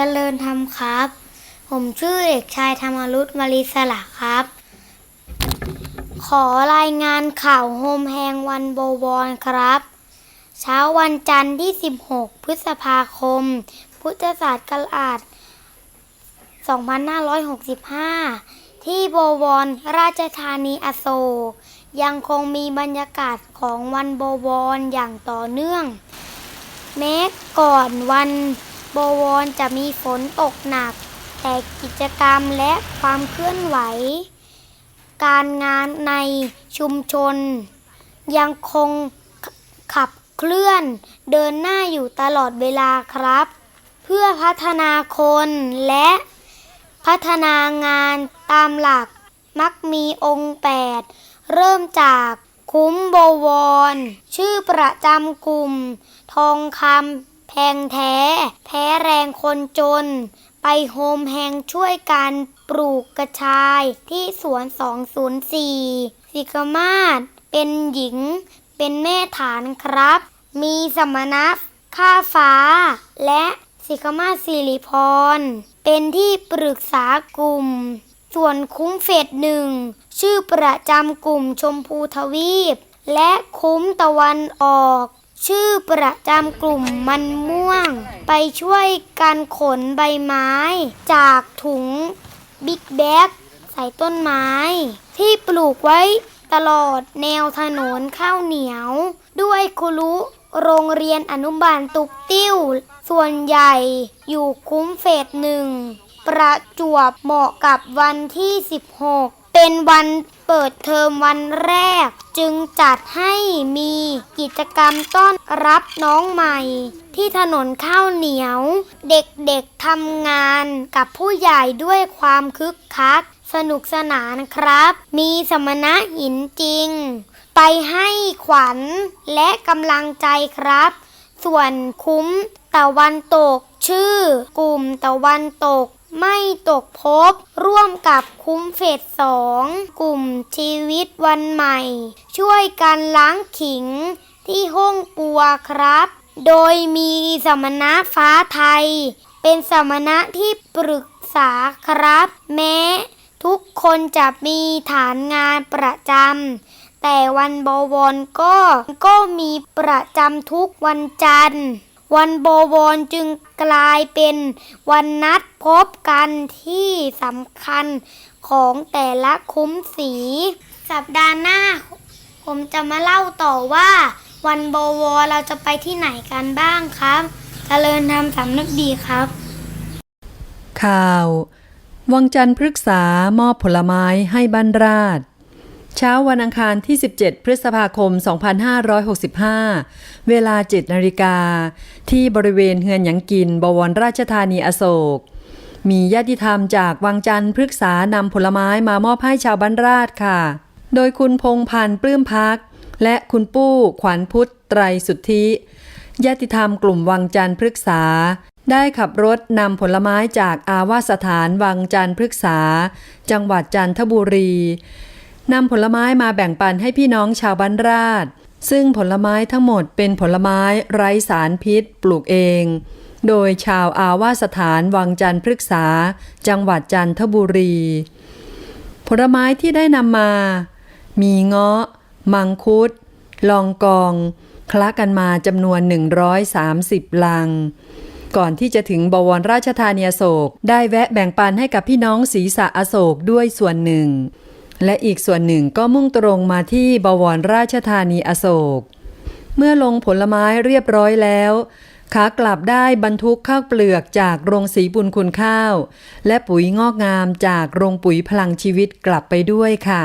จริญธรรมครับ ผมชื่อเด็กชายธรรมรุตมาริสละครับ ขอรายงานข่าวโฮมแฮงวันโบวอนครับ เช้าวันจันทร์ที่ 16 พฤษภาคม พุทธศาสตร์กราช2565 ที่โบวอนราชธานีอโศกยังคงมีบรรยากาศของวันโบวอนอย่างต่อเนื่องแม้ก่อนวัน บวอนจะมีฝนตกหนัก แต่กิจกรรมและความเคลื่อนไหว การงานในชุมชน ยังคงขับเคลื่อนเดินหน้าอยู่ตลอดเวลาครับ เพื่อพัฒนาคนและพัฒนางานตามหลักมักมีองค์8เริ่มจากคุ้มโบวร ชื่อประจำกลุ่ม ทองคำ แพงแท้ แพ้แรงคนจน ไปโฮมแฮงช่วยการปลูกกระชายที่สวน 204 สิกมาศเป็นหญิง เป็นแม่ฐานครับ มีสมณะข้าฟ้า และสิกมาศสิริพร เป็นที่ปรึกษากลุ่ม ส่วนคุ้มเฟสหนึ่ง ชื่อประจำกลุ่มชมพูทวีป และคุ้มตะวันออก ชื่อประจำกลุ่มมันม่วง ไปช่วยกันขนใบไม้ จากถุงบิ๊กแบ็กใส่ต้นไม้ ที่ปลูกไว้ตลอดแนวถนนข้าวเหนียว ด้วยครุโรงเรียนอนุบาลตุกติ้ว ส่วนใหญ่อยู่คุ้มเฟสหนึ่ง ประจวบเหมาะกับวันที่ 16 เป็นวันเปิดเทอมวันแรก จึงจัดให้มีกิจกรรมต้อนรับน้องใหม่ ที่ถนนข้าวเหนียว เด็กๆทำงานกับผู้ใหญ่ด้วยความคึกคัก สนุกสนานครับ มีสมณะหินจริง ไปให้ขวัญและกำลังใจครับ ส่วนคุ้มตะวันตกชื่อกลุ่มตะวันตก ไม่ตกภพร่วมกับคุ้มเฟสสองกลุ่มชีวิตวันใหม่ ช่วยกันล้างขิงที่ห้องปัวครับ โดยมีสมณะฟ้าไทย เป็นสมณะที่ปรึกษาครับ แม้ทุกคนจะมีฐานงานประจำแต่วันบวรก็ก็มีประจำทุกวันจันทร์ วันบวรจึง กลายเป็นวันนัดพบกันที่สำคัญของแต่ละคุ้มสี สัปดาห์หน้า ผมจะมาเล่าต่อว่า วันบวรเราจะไปที่ไหนกันบ้างครับเจริญธรรมสำนึกดีครับ ข่าว วังจันทร์พฤกษามอบผลไม้ให้บ้านราช เช้าวันอังคารที่ 17 พฤษภาคม 2565 เวลา 7นาฬิกา ที่บริเวณเฮือนหยังกิน บวรราชธานีอโศก มีญาติธรรมจากวังจันทร์พฤกษานำผลไม้มามอบให้ชาวบ้านราชค่ะ โดยคุณพงพันธ์ปลื้มพัก และคุณปู้ขวัญพุทธไตรสุทธิญาติธรรมกลุ่มวังจันทร์พฤกษา ได้ขับรถนำผลไม้จากอาวาสถานวังจันทร์พฤกษา จังหวัดจันทบุรี นำผลไม้มาแบ่งปันให้พี่น้องชาวบ้านราช ซึ่งผลไม้ทั้งหมดเป็นผลไม้ไร้สารพิษปลูกเอง โดยชาวอาวาสถานวังจันทร์พฤกษา จังหวัดจันทบุรี ผลไม้ที่ได้นำมา มีเงาะ มังคุด ลองกอง คละกันมาจำนวน 130 ลังก่อนที่จะถึงบวรราชธานีอโศก ได้แวะแบ่งปันให้กับพี่น้องศรีษะอโศกด้วยส่วนหนึ่ง และอีกส่วนหนึ่งก็มุ่งตรงมาที่บวรราชธานีอโศก เมื่อลงผลไม้เรียบร้อยแล้วขากลับได้บรรทุกข้าวเปลือกจากโรงสีบุญคุณข้าว และปุ๋ยงอกงามจากโรงปุ๋ยพลังชีวิตกลับไปด้วยค่ะ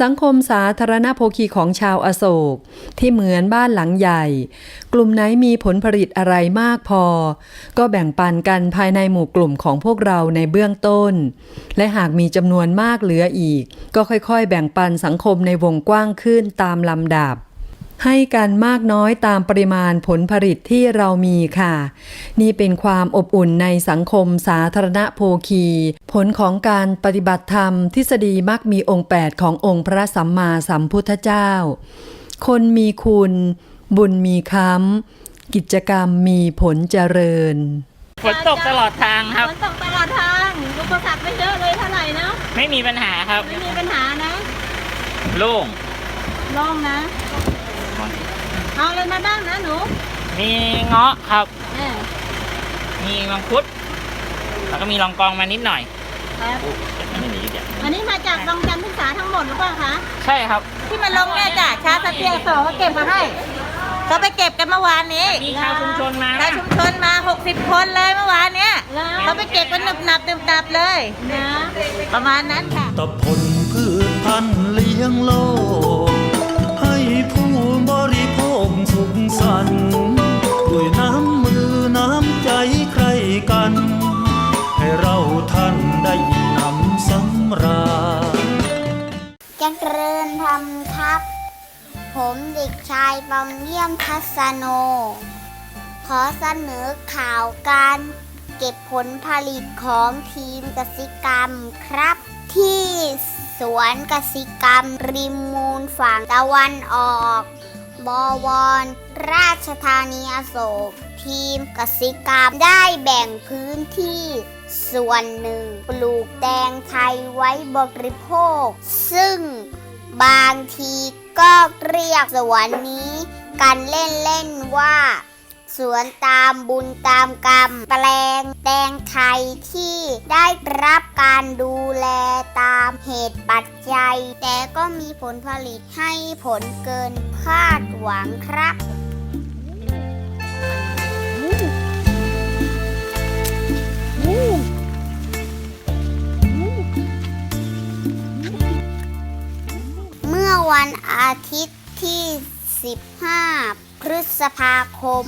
สังคมสาธารณโภคีของชาวอโศก ที่เหมือนบ้านหลังใหญ่ กลุ่มไหนมีผลผลิตอะไรมากพอ ก็แบ่งปันกันภายในหมู่กลุ่มของพวกเราในเบื้องต้น และหากมีจำนวนมากเหลืออีก ก็ค่อยๆ แบ่งปันสังคมในวงกว้างขึ้นตามลำดับ ให้กันมากน้อยตามปริมาณผลผลิตที่เรามีค่ะ นี่เป็นความอบอุ่นในสังคมสาธารณโภคี ผลของการปฏิบัติธรรมทฤษฎีมักมีองค์ 8 ขององค์พระสัมมาสัมพุทธเจ้า คนมีคุณ บุญมีค้ำกิจกรรมมีผลเจริญฝนตกตลอดทางครับฝนตกตลอดทางอุปสรรคไม่เยอะเลยเท่าไหร่เนาะไม่มีปัญหาครับ ไม่มีปัญหานะโล่งโล่งนะ เอาอะไรมาบ้างนะหนูมีเงาะครับ เออมีมังคุด แล้วก็มีลองกองมานิดหน่อยครับไม่หนีเดี๋ยวอันนี้มาจากโรงจันทร์ศึกษาทั้งหมดหรือเปล่าคะ ใช่ครับ ที่มาลงเนี่ยจ้ะชาสเตียสองก็เก็บมาให้ เขาไปเก็บกันเมื่อวานนี้มีชาวชุมชนมาชาวชุมชนมา 60 คนเลยเมื่อวานเนี้ยเขาไปเก็บกันหนึบหนับหนึบหนับเลย นะ ประมาณนั้นค่ะ ตะพลพืชพันธุ์เลี้ยงโลก สุขสันด้วยน้ำมือน้ำใจใครกัน ให้เราท่านได้นำสำราญเริญธรรมครับ ผมเด็กชายบำเยี่ยมทัศโน ขอเสนอข่าวการเก็บผลผลิตของทีมกสิกรรมครับ ที่สวนกสิกรรมริมมูลฝั่งตะวันออก บวร ราชธานีอโศก ทีมกสิกรรมได้แบ่งพื้นที่ ส่วนหนึ่งปลูกแตงไทยไว้บริโภค ซึ่งบางทีก็เรียกสวนนี้ กันเล่นๆว่า สวนตามบุญตามกรรม แปลงแตงไทยที่ได้รับการดูแลตามเหตุปัจจัย แต่ก็มีผลผลิตให้ผลเกินคาดหวังครับเมื่อวันอาทิตย์ที่ 15 พฤษภาคม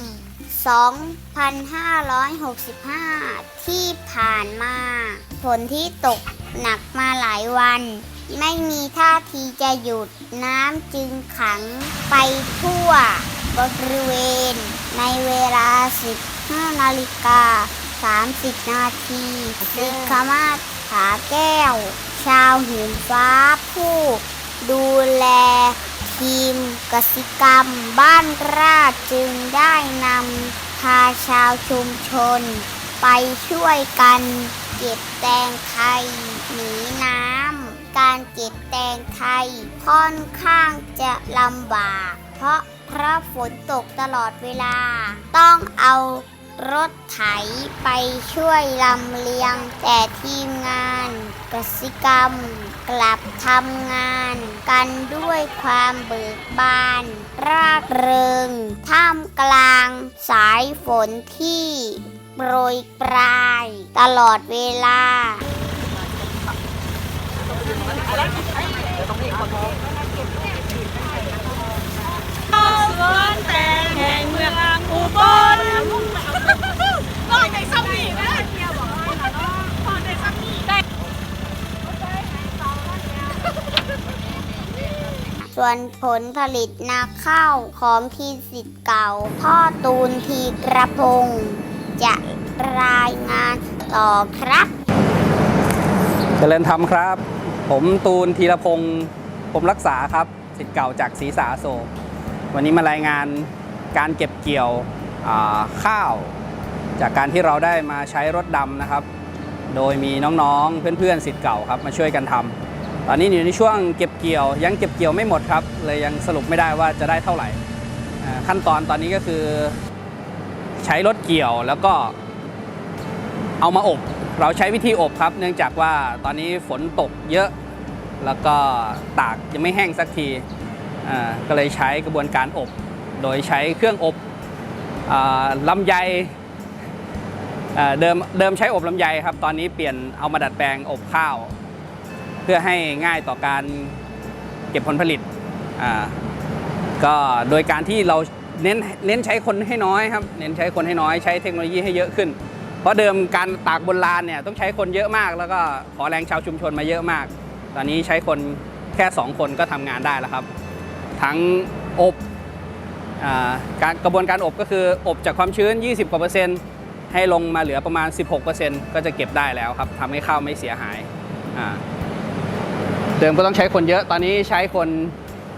2565 ที่ผ่านมา ฝนที่ตกหนักมาหลายวัน ไม่มีท่าทีจะหยุดน้ำจึงขังไปทั่วบริเวณ ในเวลา 15 นาฬิกา 30 นาทีสิกามาศผาแก้ว ชาวหินฟ้าผู้ดูแล ทีมกสิกรรมบ้านราชจึงได้นำพาชาวชุมชน ไปช่วยกันเก็บแตงไทยหนีน้ำการเก็บแตงไทยค่อนข้างจะลำบาก เพราะเพราะฝนตกตลอดเวลา ต้องเอา รถไถไปช่วยลำเลียง แต่ทีมงานกสิกรรม กลับทำงาน กันด้วยความเบิกบาน ร่าเริง ท่ามกลางสายฝนที่โปรยปลาย ตลอดเวลา สวนแตงแห่งเมืองอุบล ส่วนผลผลิตนาข้าวของทีสิทธิ์เก่า พ่อตูนทีกระพง จะรายงานต่อครับเจริญธรรมครับ ผมตูนธีรพงศ์ผมรักษาครับสิทธิ์เก่าจากศรีสาโศกวันนี้มารายงานการเก็บเกี่ยวข้าว จากการที่เราได้มาใช้รถดำนะครับ โดยมีน้องๆ เพื่อนๆสิทธิ์เก่าครับมาช่วยกันทำตอนนี้อยู่ในช่วงเก็บเกี่ยว ยังเก็บเกี่ยวไม่หมดครับเลยยังสรุปไม่ได้ว่าจะได้เท่าไหร่ขั้นตอนตอนนี้ก็คือใช้รถเกี่ยวแล้วก็เอามาอบ เราใช้วิธีอบครับ เนื่องจากว่าตอนนี้ฝนตกเยอะแล้วก็ตากยังไม่แห้งสักทีก็เลยใช้กระบวนการอบ โดยใช้เครื่องอบอลำไย เดิมเดิมใช้อบลำไยครับ ตอนนี้เปลี่ยนเอามาดัดแปลงอบข้าว เพื่อให้ง่ายต่อการเก็บผลผลิตก็โดยการที่เราเน้นเน้นใช้คนให้น้อยครับ เน้นใช้คนให้น้อยใช้เทคโนโลยีให้เยอะขึ้น เพราะเดิมการตากบนลานเนี่ยต้องใช้คนเยอะมาก แล้วก็ขอแรงชาวชุมชนมาเยอะมาก ตอนนี้ใช้คนแค่ 2 คนก็ทำงานได้แล้วครับ ทั้งอบอการกระบวนการอบก็คืออบจากความชื้น 20กว่าเปอร์เซ็นต์ ให้ลงมาเหลือประมาณ 16%ก็จะเก็บได้แล้วครับทำให้ข้าวไม่เสียหายเดิมก็ต้องใช้คนเยอะตอนนี้ใช้คน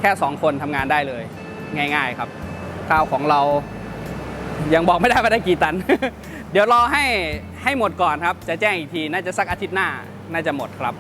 แค่ 2 คนทำงานได้เลย ง่ายๆครับ ข้าวของเรายังบอกไม่ได้ว่าได้กี่ตัน เดี๋ยวรอให้ให้หมดก่อนครับ จะแจ้งอีกทีน่าจะสักอาทิตย์หน้าน่าจะหมดครับ